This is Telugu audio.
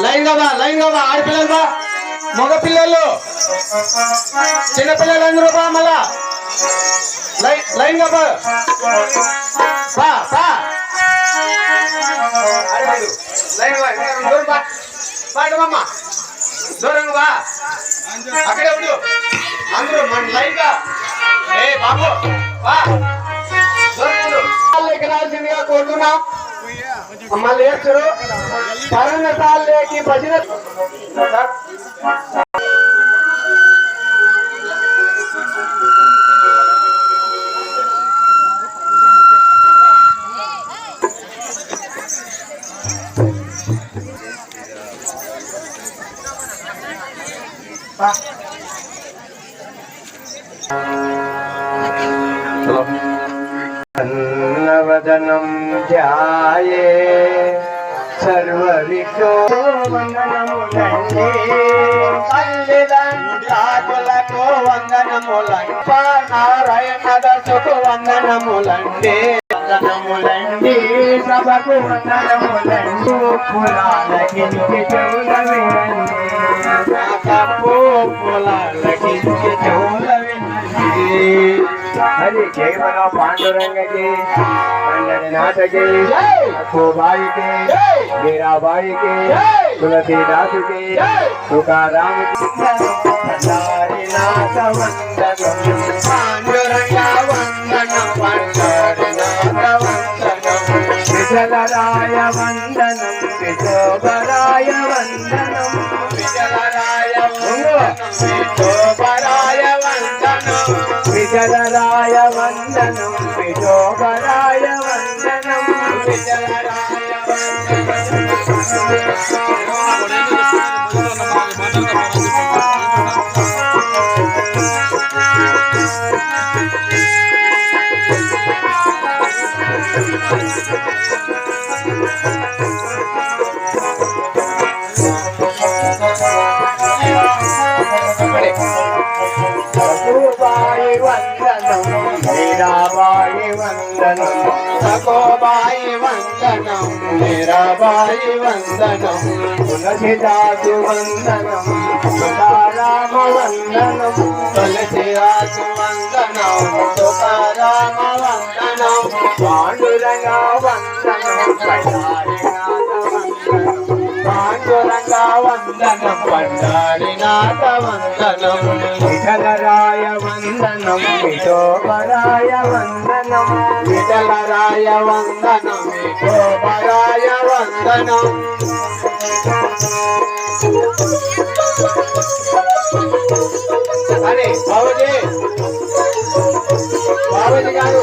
లైన్ కదా లైన్ ఆడపిల్లలు బా. మగపిల్లలు. చిన్న పిల్లలు అందరూ బా మళ్ళా. లైన్ లైన్గా బా. బా లైన్ బా. దూరం బా దూరం బా. అక్కడే ఉండు. అందరూ మన లైన్గా. ఏ బాబు బా. దూరం ఉండు. కోరుతున్నాం అమ్మ లేచరు పరంగతాల్లోకి భజన అన్నవదనం ధ్యాయే సర్వవిషో వందనములండి తల్లిదండ్రులకు వందనములండి నారాయణ దశకు వందనములండి వందనములండి సభకు వందనములండి పురాణకి చెవుల హరి జయ పాండురంగకి పండరి నాటకి అక్కుబాయికి మీరాబాయికి తులసీదాసుకి తుకారాముకి. పండారినాథ వందనం పాండురంగ వందనం. పండారినాథ వందనం విజలరాయ వందనం విజలరాయ వందనం విఠోబరాయ వందనం విజలరాయ వందనం వందనం. మీరాబాయి వందనం సకోబాయి వందనం మీరాబాయి వందనం తులసిదాసు వందనం తుకారామ వందనం తులసిదాసు వందనం తుకారామ వందనం వందనం. వందనం వందనం. విఠలరాయ వందనం. విఠోబరాయ వందనం విఠలరాయ వందనం. విఠోబరాయ వందనం అరే బాబుజీ బాబుజీ గారు